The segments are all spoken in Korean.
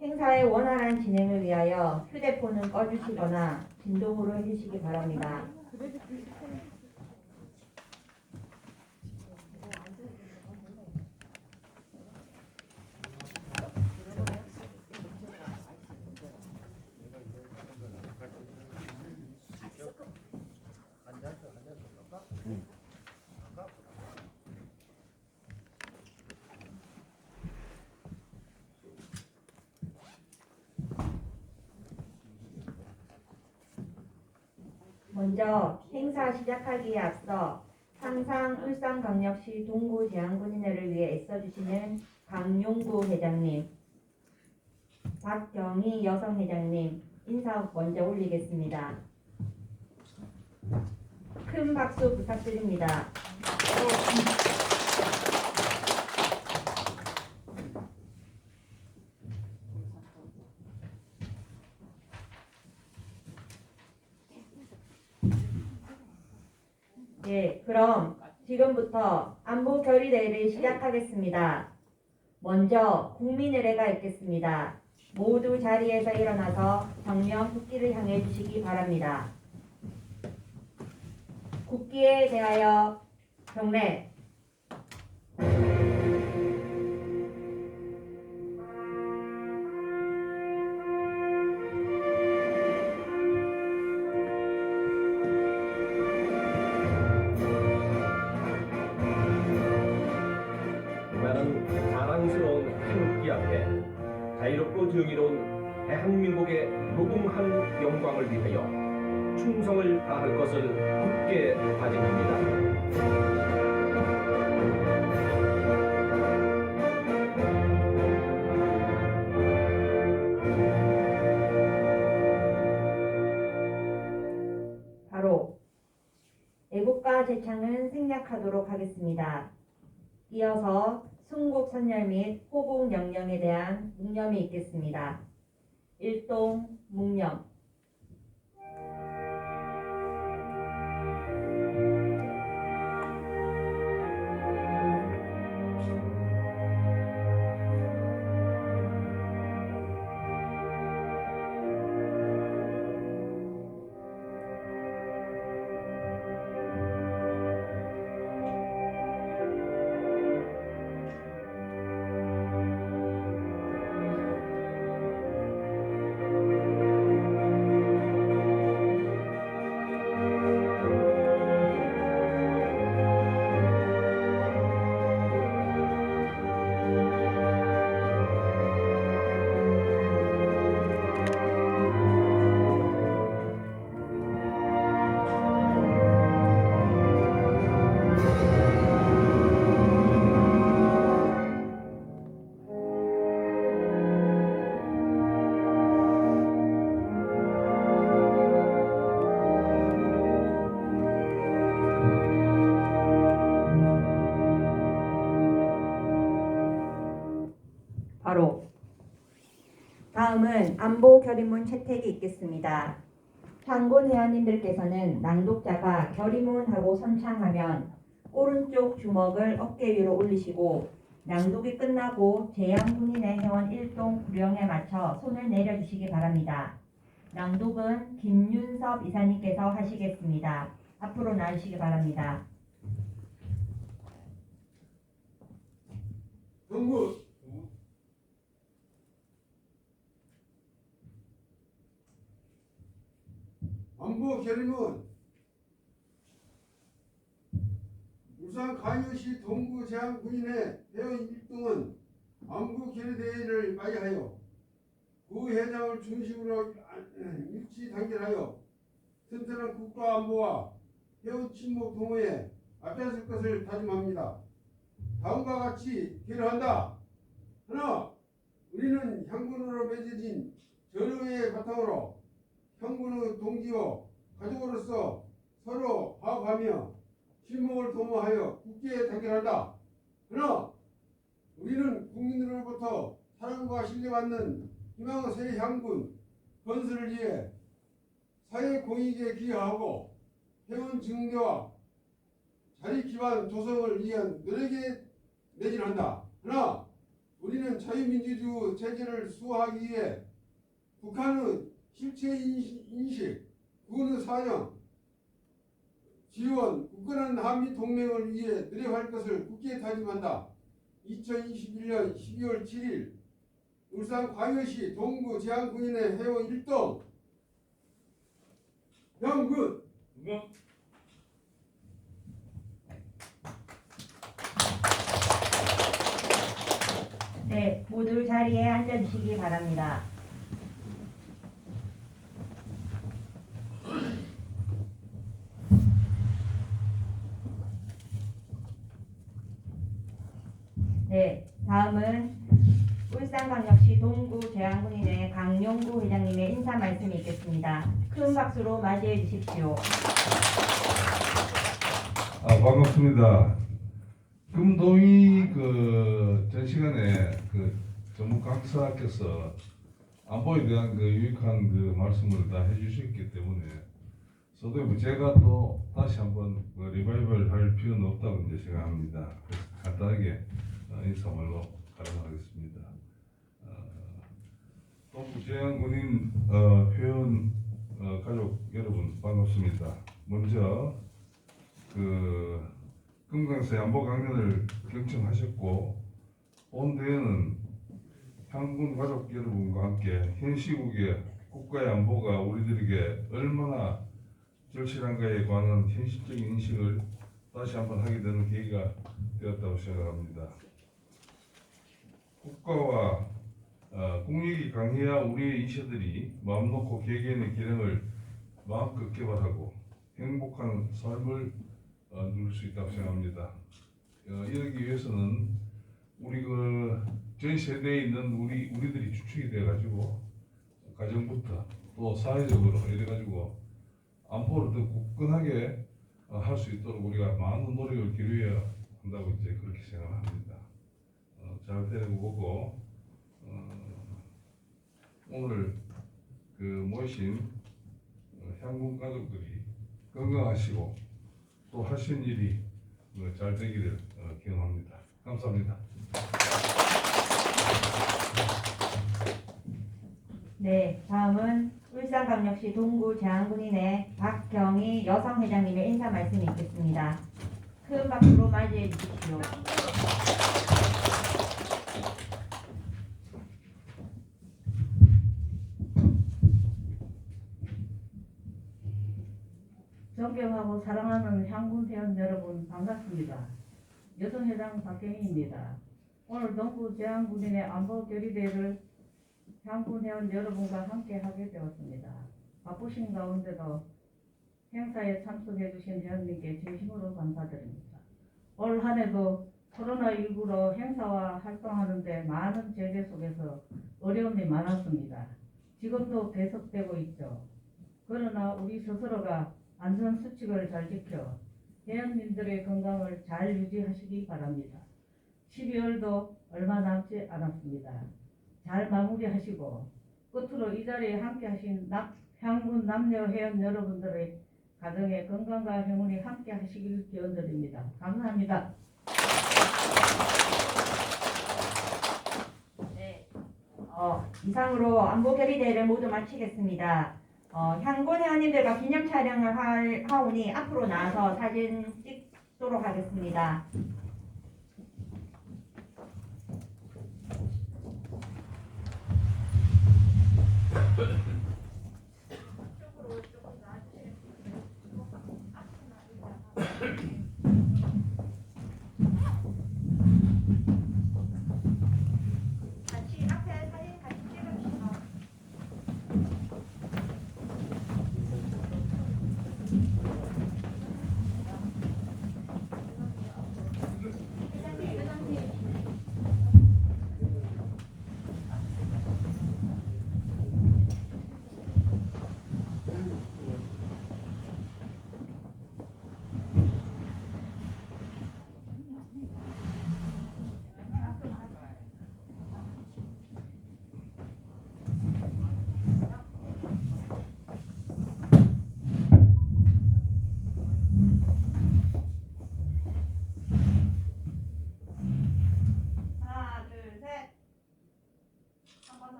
행사의 원활한 진행을 위하여 휴대폰은 꺼주시거나 진동으로 해주시기 바랍니다. 먼저 행사 시작하기에 앞서 항상 울산광역시 동구 제한군인회를 위해 애써주시는 강용구 회장님, 박경희 여성 회장님 인사 먼저 올리겠습니다. 큰 박수 부탁드립니다. 그럼 지금부터 안보 결의대회를 시작하겠습니다. 먼저 국민 의례가 있겠습니다. 모두 자리에서 일어나서 정면 국기를 향해 주시기 바랍니다. 국기에 대하여 경례. 나는 자랑스러운 태극기 앞에 자유롭고 정의로운 대한민국의 무궁한 영광을 위하여 충성을 다할 것을 굳게 다짐합니다. 바로 애국가 제창은 생략하도록 하겠습니다. 이어서 순국 선열 및 호국 영령에 대한 묵념이 있겠습니다. 일동 묵념 다음은 안보 결의문 채택이 있겠습니다. 장군 회원님들께서는 낭독자가 결의문하고 선창하면 오른쪽 주먹을 어깨 위로 올리시고 낭독이 끝나고 제양군인의 회원 1동 구령에 맞춰 손을 내려주시기 바랍니다. 낭독은 김윤섭 이사님께서 하시겠습니다. 앞으로 나주시기 바랍니다. 정부 결의문 울산 강유시 동구 제한 군인회 회원 1등은 안보 결의대회를 맞이하여 구 회장을 중심으로 일치 단결하여 튼튼한 국가 안보와 회원 친목 동호회 앞장설 것을 다짐합니다. 다음과 같이 결의한다. 하나, 우리는 향군으로 맺어진 전우의 바탕으로 향군의 동지와 가족으로서 서로 화합하며 친목을 도모하여 굳게 단결한다. 하나, 우리는 국민으로부터 사랑과 신뢰받는 희망의 새 향군 건설을 위해 사회 공익에 기여하고 회원 증대와 자리 기반 조성을 위한 노력에 매진한다. 하나, 우리는 자유민주주의 체제를 수호하기 위해 북한의 실체 인식, 군의 사냥, 지원, 굳건한 한미 동맹을 위해 노력할 것을 굳게 다짐한다. 2021년 12월 7일 울산 광역시 동구 제안군인의 회원 1동 영근 네, 모두 자리에 앉아주시기 바랍니다. 네, 다음은 울산광역시 동구 제안군인회 강용구 회장님의 인사 말씀이 있겠습니다. 큰 박수로 맞이해 주십시오. 아 반갑습니다. 금동이 그 전 시간에 그 전무 강사께서 안보에 대한 그 유익한 그 말씀을 다 해주셨기 때문에 저도 뭐 제가 또 다시 한번 그 리바이벌 할 필요는 없다고 이제 생각합니다. 간단하게 어, 인사말로 가름하겠습니다. 어, 동구 재양 군인 어, 회원 어, 가족 여러분 반갑습니다. 먼저 그 금강사 양보 강연을 경청하셨고 온 대회는 향군 가족 여러분과 함께 현 시국의 국가의 안보가 우리들에게 얼마나 절실한가에 관한 현실적인 인식을 다시 한번 하게 되는 계기가 되었다고 생각합니다. 국가와 어, 국력이 강해야 우리의 인체들이 마음 놓고 개개인의 기능을 마음껏 개발하고 행복한 삶을 어, 누릴 수 있다고 생각합니다. 어, 이러기 위해서는 우리 그전 세대에 있는 우리 우리들이 주축이 돼 가지고 가정부터 또 사회적으로 이래 가지고 안보를 더 굳건하게 어, 할수 있도록 우리가 많은 노력을 기울여야 한다고 이제 그렇게 생각합니다. 어, 잘 되고 보고 어, 오늘 그 모이신 어, 향군 가족들이 건강하시고 또 하신 일이 어, 잘 되기를 어, 기원합니다. 감사합니다. 네, 다음은 울산광역시 동구 제안군인회 박경희 여성회장님의 인사 말씀이 있겠습니다. 큰 박수로 맞이해 주십시오. 존경하고 사랑하는 향군 회원 여러분 반갑습니다. 여성회장 박경희입니다. 오늘 동구 제안군인의 안보 결의대회를 향군 회원 여러분과 함께 하게 되었습니다. 바쁘신 가운데도 행사에 참석해 주신 회원님께 진심으로 감사드립니다. 올 한해도 코로나19로 행사와 활동하는데 많은 제재 속에서 어려움이 많았습니다. 지금도 계속되고 있죠. 그러나 우리 스스로가 안전 수칙을 잘 지켜 회원님들의 건강을 잘 유지하시기 바랍니다. 12월도 얼마 남지 않았습니다. 잘 마무리하시고 끝으로 이 자리에 함께 하신 남- 향군 남녀 회원 여러분들의 가정의 건강과 행운이 함께 하시길 기원드립니다. 감사합니다. 네, 어, 이상으로 안보 결의대회를 모두 마치겠습니다. 어, 향군 회원님들과 기념 촬영을 할, 하오니 앞으로 나와서 사진 찍도록 하겠습니다. 같이 앞에 사진 같이 찍어주시면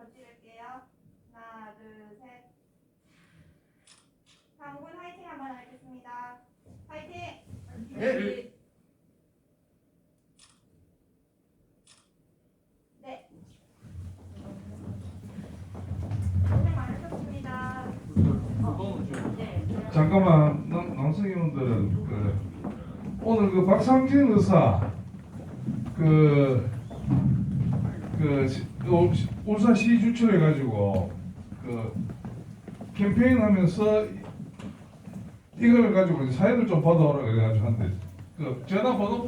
더 찍을게요. 하나, 둘, 셋. 장군 화이팅 한번 하겠습니다. 화이팅! 네. 네. 고생 많으셨습니다. 네. 잠깐만 남, 남성 의원들은 그 오늘 그 박상진 의사 그, 그 시- 울- 울산시 주최해 가지고 그 캠페인 하면서 이걸 가지고 사연을 좀 받아오라 그래가지고 한데 그 전화 번호 보고